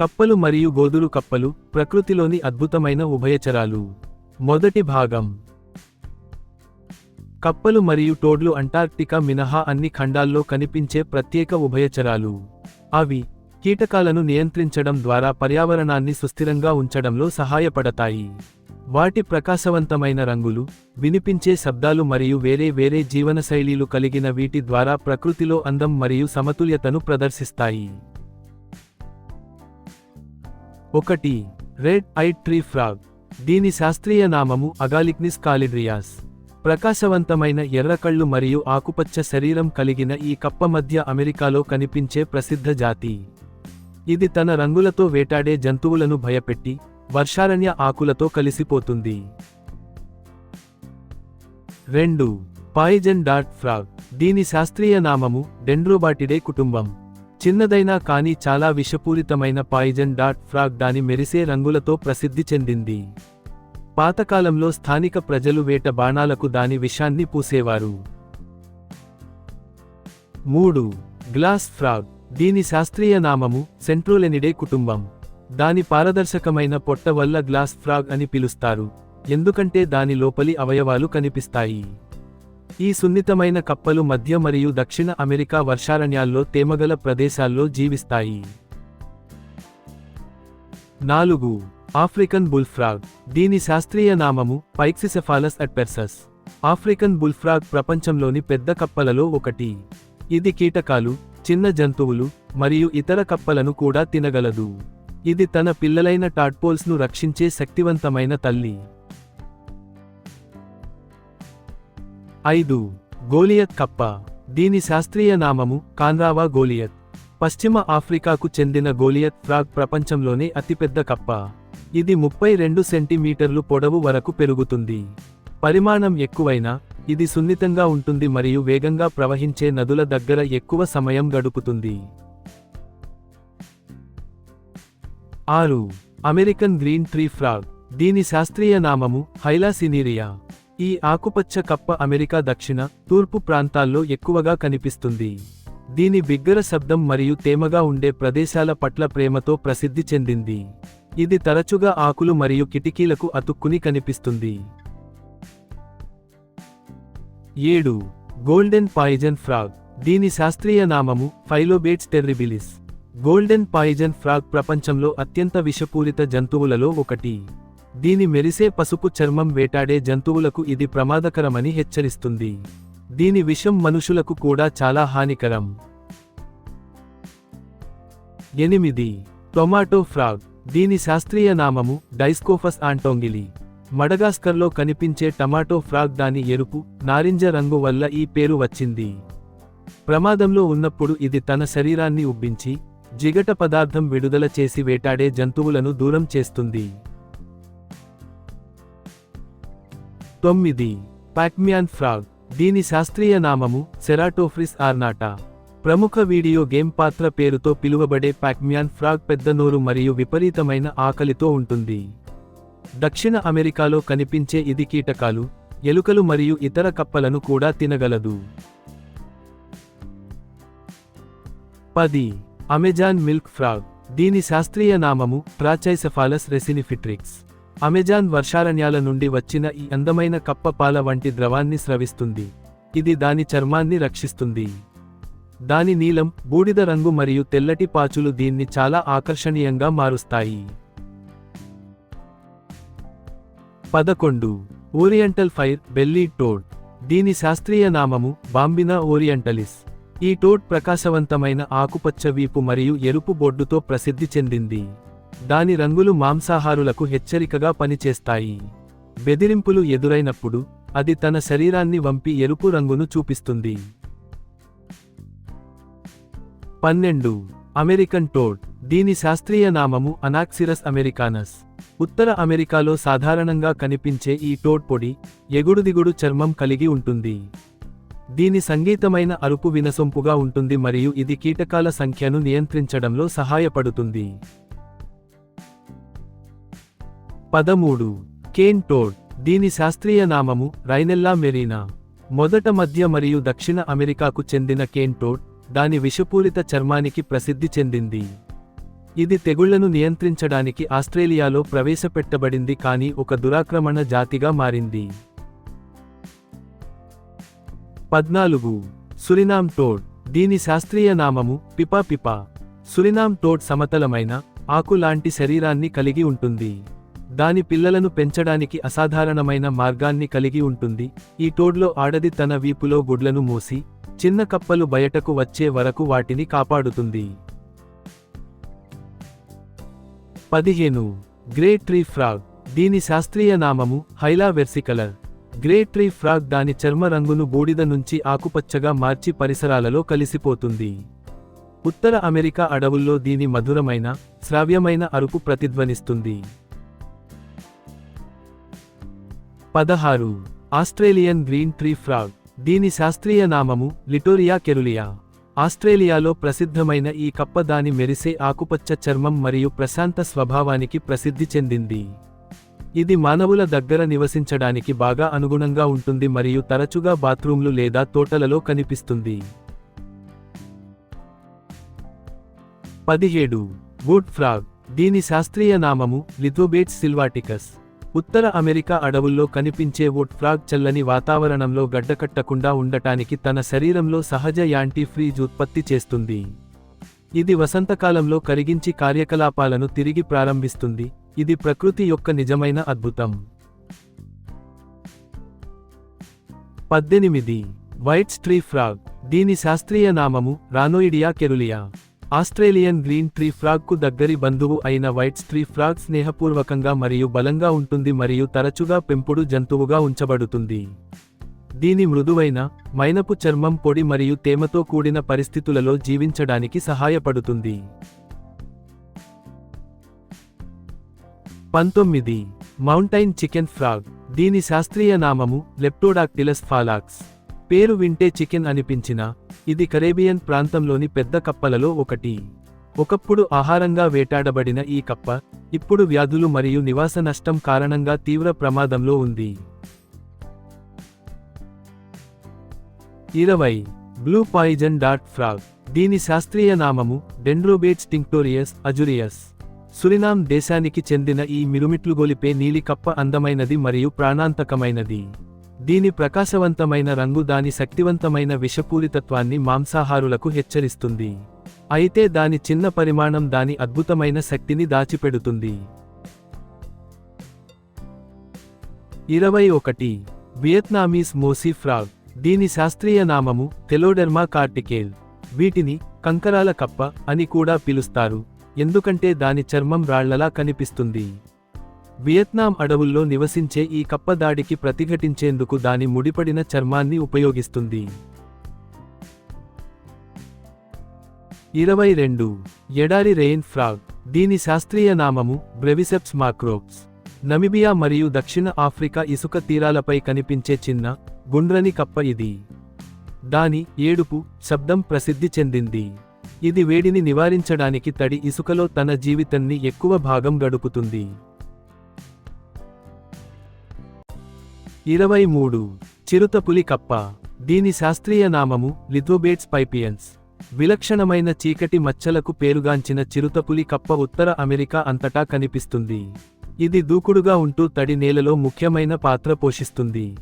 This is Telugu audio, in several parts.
కప్పలు మరియు గోధులు కప్పలు ప్రకృతిలోని అద్భుతమైన ఉభయచరాలు. మొదటి భాగం. కప్పలు మరియు టోడ్లు అంటార్క్టికా మినహా అన్ని ఖండాల్లో కనిపించే ప్రత్యేక ఉభయచరాలు. అవి కీటకాలను నియంత్రించడం ద్వారా పర్యావరణాన్ని సుస్థిరంగా ఉంచడంలో సహాయపడతాయి. వాటి ప్రకాశవంతమైన రంగులు వినిపించే శబ్దాలు మరియు వేరే వేరే జీవనశైలీలు కలిగిన వీటి ద్వారా ప్రకృతిలో అందం మరియు సమతుల్యతను ప్రదర్శిస్తాయి. ఒకటి రెడ్ ఐ ట్రీ ఫ్రాగ్. దీని శాస్త్రీయ నామము అగాలిక్నిస్ కాలిడ్రియాస్. ప్రకాశవంతమైన ఎర్రకళ్ళు మరియు ఆకుపచ్చ శరీరం కలిగిన ఈ కప్ప మధ్య అమెరికాలో కనిపించే ప్రసిద్ధ జాతి. ఇది తన రంగులతో వేటాడే జంతువులను భయపెట్టి వర్షారణ్య ఆకులతో కలిసిపోతుంది. రెండు పాయిజన్ డాట్ ఫ్రాగ్. దీని శాస్త్రీయ నామము డెండ్రోబాటిడే కుటుంబం. చిన్నదైనా కానీ చాలా విషపూరితమైన పాయిజన్ డాట్ ఫ్రాగ్ దాని మెరిసే రంగులతో ప్రసిద్ధి చెందింది. పాతకాలంలో స్థానిక ప్రజలు వేట బాణాలకు దాని విషాన్ని పూసేవారు. మూడు. Glass frog. దీని శాస్త్రీయ నామము సెంట్రోలెనిడే కుటుంబం. దాని పారదర్శకమైన పొట్ట వల్ల గ్లాస్ ఫ్రాగ్ అని పిలుస్తారు. ఎందుకంటే దాని లోపలి అవయవాలు కనిపిస్తాయి. ఈ సున్నితమైన కప్పలు మధ్య మరియు దక్షిణ అమెరికా వర్షారణ్యాల్లో తేమగల ప్రదేశాల్లో జీవిస్తాయి. నాలుగు. African bullfrog. దీని శాస్త్రీయ నామము పైక్సిసెఫాలస్ అట్పెర్సస్ ఆఫ్రికన్ బుల్ఫ్రాగ్ ప్రపంచంలోని పెద్ద కప్పలలో ఒకటి. ఇది కీటకాలు చిన్న జంతువులు మరియు ఇతర కప్పలను కూడా తినగలదు. ఇది తన పిల్లలైన టాడ్పోల్స్ను రక్షించే శక్తివంతమైన తల్లి. ఐదు. గోలియత్ కప్ప. దీని శాస్త్రీయ నామము కాన్రావా గోలియత్. పశ్చిమ ఆఫ్రికాకు చెందిన గోలియత్ ఫ్రాగ్ ప్రపంచంలోనే అతిపెద్ద కప్ప. ఇది ముప్పై రెండు సెంటీమీటర్లు పొడవు వరకు పెరుగుతుంది. పరిమాణం ఎక్కువైనా ఇది సున్నితంగా ఉంటుంది మరియు వేగంగా ప్రవహించే నదుల దగ్గర ఎక్కువ సమయం గడుపుతుంది. ఆరు. American green tree frog. దీని శాస్త్రీయ నామము హైలాసినీరియా. ఈ ఆకుపచ్చ కప్ప అమెరికా దక్షిణ తూర్పు ప్రాంతాల్లో ఎక్కువగా కనిపిస్తుంది. దీని బిగ్గర శబ్దం మరియు తేమగా ఉండే ప్రదేశాల పట్ల ప్రేమతో ప్రసిద్ధి చెందింది. ఇది తరచుగా ఆకులు మరియు కిటికీలకు అతుక్కుని కనిపిస్తుంది. ఏడు. Golden poison frog. దీని శాస్త్రీయ నామము Phyllobates terribilis. Golden poison frog ప్రపంచంలో అత్యంత విషపూరిత జంతువులలో ఒకటి. దీని మెరిసే పసుపు చర్మం వేటాడే జంతువులకు ఇది ప్రమాదకరమని హెచ్చరిస్తుంది. దీని విషం మనుషులకు కూడా చాలా హానికరం. ఎనిమిది. Tomato frog. దీని శాస్త్రీయ నామము డైస్కోఫస్ ఆంటోంగిలి. మడగాస్కర్లో కనిపించే టమాటో ఫ్రాగ్ దాని ఎరుపు నారింజ రంగు వల్ల ఈ పేరు వచ్చింది. ప్రమాదంలో ఉన్నప్పుడు ఇది తన శరీరాన్ని ఉబ్బించి జిగట పదార్థం విడుదల చేసి వేటాడే జంతువులను దూరం చేస్తుంది. తొమ్మిది. Pacman frog. దీని శాస్త్రీయ నామము సెరాటోఫ్రిస్ ఆర్నాటా. ప్రముఖ వీడియో గేమ్ పాత్ర పేరుతో పిలువబడే పాక్మ్యాన్ ఫ్రాగ్ పెద్ద నోరు మరియు విపరీతమైన ఆకలితో ఉంటుంది. దక్షిణ అమెరికాలో కనిపించే ఇది కీటకాలు ఎలుకలు మరియు ఇతర కప్పలను కూడా తినగలదు. పది. Amazon milk frog. దీని శాస్త్రీయ నామము ట్రాచైసెఫాలస్ రెసినిఫిట్రిక్స్. అమెజాన్ వర్షారణ్యాల నుండి వచ్చిన ఈ అందమైన కప్ప పాల వంటి ద్రవాన్ని స్రవిస్తుంది. ఇది దాని చర్మాన్ని రక్షిస్తుంది. దాని నీలం బూడిద రంగు మరియు తెల్లటి పాచులు దీన్ని చాలా ఆకర్షణీయంగా మారుస్తాయి. పదకొండు. Oriental fire belly toad. దీని శాస్త్రీయ నామము బాంబినా ఓరియంటలిస్. ఈ టోడ్ ప్రకాశవంతమైన ఆకుపచ్చ వీపు మరియు ఎరుపు బొడ్డుతో ప్రసిద్ధి చెందింది. దాని రంగులు మాంసాహారులకు హెచ్చరికగా పనిచేస్తాయి. బెదిరింపులు ఎదురైనప్పుడు అది తన శరీరాన్ని వంపి ఎరుపు రంగును చూపిస్తుంది. పన్నెండు. అమెరికన్ టోడ్ దీని శాస్త్రీయ నామము అనాక్సిరస్ అమెరికానస్. ఉత్తర అమెరికాలో సాధారణంగా కనిపించే ఈ టోడ్ పొడి ఎగుడుదిగుడు చర్మం కలిగి ఉంటుంది. దీని సంగీతమైన అరుపు వినసొంపుగా ఉంటుంది మరియు ఇది కీటకాల సంఖ్యను నియంత్రించడంలో సహాయపడుతుంది. పదమూడు. కేన్ టోడ్ దీని శాస్త్రీయ నామము రైనెల్లా మెరీనా. మొదట మధ్య మరియు దక్షిణ అమెరికాకు చెందిన కేన్ టోడ్ దాని విషపూరిత చర్మానికి ప్రసిద్ధి చెందింది. ఇది తెగుళ్ళను నియంత్రించడానికి ఆస్ట్రేలియాలో ప్రవేశపెట్టబడింది కానీ ఒక దురాక్రమణ జాతిగా మారింది. పద్నాలుగు. సురినామ్ టోడ్ దీని శాస్త్రీయ నామము పిపా పిపా. సురినామ్ టోడ్ సమతలమైన ఆకు లాంటి శరీరాన్ని కలిగి ఉంటుంది. దాని పిల్లలను పెంచడానికి అసాధారణమైన మార్గాన్ని కలిగి ఉంటుంది. ఈ టోడ్లో ఆడది తన వీపులో గుడ్లను మూసి చిన్న కప్పలు బయటకు వచ్చే వరకు వాటిని కాపాడుతుంది. పదిహేను. Great tree frog. దీని శాస్త్రీయ నామము Hyla versicolor. Great tree frog దాని చర్మ రంగును బూడిద నుంచి ఆకుపచ్చగా మార్చి పరిసరాలలో కలిసిపోతుంది. ఉత్తర అమెరికా అడవుల్లో దీని మధురమైన శ్రావ్యమైన అరుపు ప్రతిధ్వనిస్తుంది. పదహారు. Australian green tree frog. దీని శాస్త్రీయ నామము లిటోరియా కెరులియా. ఆస్ట్రేలియాలో ప్రసిద్ధమైన ఈ కప్ప దాని మెరిసే ఆకుపచ్చ చర్మం మరియు ప్రశాంత స్వభావానికి ప్రసిద్ధి చెందింది. ఇది మానవుల దగ్గర నివసించడానికి బాగా అనుగుణంగా ఉంటుంది మరియు తరచుగా బాత్రూంలు లేదా తోటలలో కనిపిస్తుంది. పదిహేడు. Wood frog. దీని శాస్త్రీయ నామము లిథోబేట్స్ సిల్వాటికస్. ఉత్తర అమెరికా అడవుల్లో కనిపించే వుడ్ ఫ్రాగ్ చల్లని వాతావరణంలో గడ్డకట్టకుండా ఉండటానికి తన శరీరంలో సహజ యాంటీ ఫ్రీజ్ ఉత్పత్తి చేస్తుంది. ఇది వసంతకాలంలో కరిగించి కార్యకలాపాలను తిరిగి ప్రారంభిస్తుంది. ఇది ప్రకృతి యొక్క నిజమైన అద్భుతం. పద్దెనిమిది. White tree frog. దీని శాస్త్రీయ నామము Ranoidea caerulea. Australian green tree ఫ్రాగ్కు దగ్గరి బంధువు అయిన వైట్ స్ట్రీ ఫ్రాగ్ స్నేహపూర్వకంగా మరియు బలంగా ఉంటుంది మరియు తరచుగా పెంపుడు జంతువుగా ఉంచబడుతుంది. దీని మృదువైన మైనపు చర్మం పొడి మరియు తేమతో కూడిన పరిస్థితులలో జీవించడానికి సహాయపడుతుంది. పంతొమ్మిది మౌంటైన్ చికెన్ ఫ్రాగ్ దీని శాస్త్రీయ నామము లెప్టోడాక్టిలస్ ఫాలాక్స్ పేరు వింటే చికెన్ అనిపించిన ఇది కరేబియన్ ప్రాంతంలోని పెద్ద కప్పలలో ఒకటి. ఒకప్పుడు ఆహారంగా వేటాడబడిన ఈ కప్ప ఇప్పుడు వ్యాధులు మరియు నివాస నష్టం కారణంగా తీవ్ర ప్రమాదంలో ఉంది. ఇరవై. బ్లూ పాయిజన్ డాట్ ఫ్రాగ్. దీని శాస్త్రీయ నామము డెండ్రోబేట్స్ టింక్టోరియస్ అజురియస్. సురినామ్ దేశానికి చెందిన ఈ మిరుమిట్లుగొలిపే నీలి కప్ప అందమైనది మరియు ప్రాణాంతకమైనది. దీని ప్రకాశవంతమైన రంగు దాని శక్తివంతమైన విషపూరితత్వాన్ని మాంసాహారులకు హెచ్చరిస్తుంది. అయితే దాని చిన్న పరిమాణం దాని అద్భుతమైన శక్తిని దాచిపెడుతుంది. ఇరవై ఒకటి. Vietnamese mossy frog. దీని శాస్త్రీయ నామము తెలోడెర్మా కార్టికేల్. వీటిని కంకరాల కప్ప అని కూడా పిలుస్తారు. ఎందుకంటే దాని చర్మం రాళ్ళలా కనిపిస్తుంది. వియత్నాం అడవుల్లో నివసించే ఈ కప్ప దాడికి ప్రతిఘటించేందుకు దాని ముడిపడిన చర్మాన్ని ఉపయోగిస్తుంది. ఇరవై రెండు. ఎడారి రెయిన్ ఫ్రాగ్. దీని శాస్త్రీయ నామము బ్రెవిసెప్స్ మాక్రోప్స్. నమిబియా మరియు దక్షిణ ఆఫ్రికా ఇసుక తీరాలపై కనిపించే చిన్న గుండ్రని కప్ప ఇది. దాని ఏడుపు శబ్దం ప్రసిద్ధి చెందింది. ఇది వేడిని నివారించడానికి తడి ఇసుకలో తన జీవితాన్ని ఎక్కువ భాగం గడుపుతుంది. ఇరవై మూడు. చిరుతపులి కప్ప. దీని శాస్త్రీయ నామము లిథోబేట్స్ పైపియన్స్. విలక్షణమైన చీకటి మచ్చలకు పేరుగాంచిన చిరుతపులి కప్ప ఉత్తర అమెరికా అంతటా కనిపిస్తుంది. ఇది దూకుడుగా ఉంటూ తడి నేలలో ముఖ్యమైన పాత్ర పోషిస్తుంది.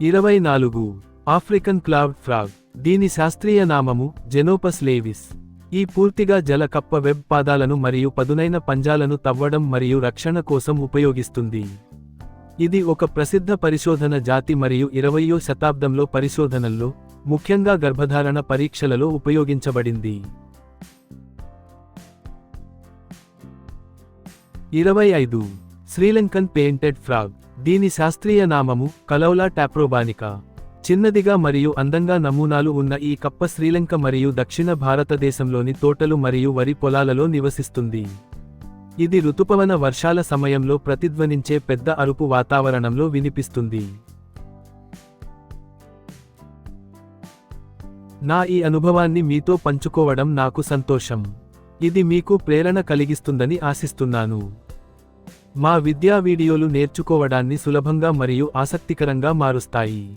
ఇరవై నాలుగు. African clawed frog. దీని శాస్త్రీయ నామము జెనోపస్ లేవిస్. ఈ పూర్తిగా జల కప్ప వెబ్ పాదాలను మరియు పదునైన పంజాలను తవ్వడం మరియు రక్షణ కోసం ఉపయోగిస్తుంది. ఇది ఒక ప్రసిద్ధ పరిశోధన జాతి మరియు ఇరవయో శతాబ్దంలో పరిశోధనల్లో ముఖ్యంగా గర్భధారణ పరీక్షలలో ఉపయోగించబడింది. ఇరవై ఐదు. శ్రీలంకన్ పెయింటెడ్ ఫ్రాగ్ దీని శాస్త్రీయ నామము కలౌలా టాప్రోబానికా. చిన్నదిగా మరియు అందంగా నమూనాలు ఉన్న ఈ కప్ప శ్రీలంక మరియు దక్షిణ భారతదేశంలోని తోటలు మరియు వరి పొలాలలో నివసిస్తుంది. ఇది ఋతుపవన వర్షాల సమయంలో ప్రతిధ్వనించే పెద్ద అరుపు వాతావరణంలో వినిపిస్తుంది. నా ఈ అనుభవాన్ని మీతో పంచుకోవడం నాకు సంతోషం. ఇది మీకు ప్రేరణ కలిగిస్తుందని ఆశిస్తున్నాను. మా విద్యా వీడియోలు నేర్చుకోవడాన్ని సులభంగా మరియు ఆసక్తికరంగా మారుస్తాయి.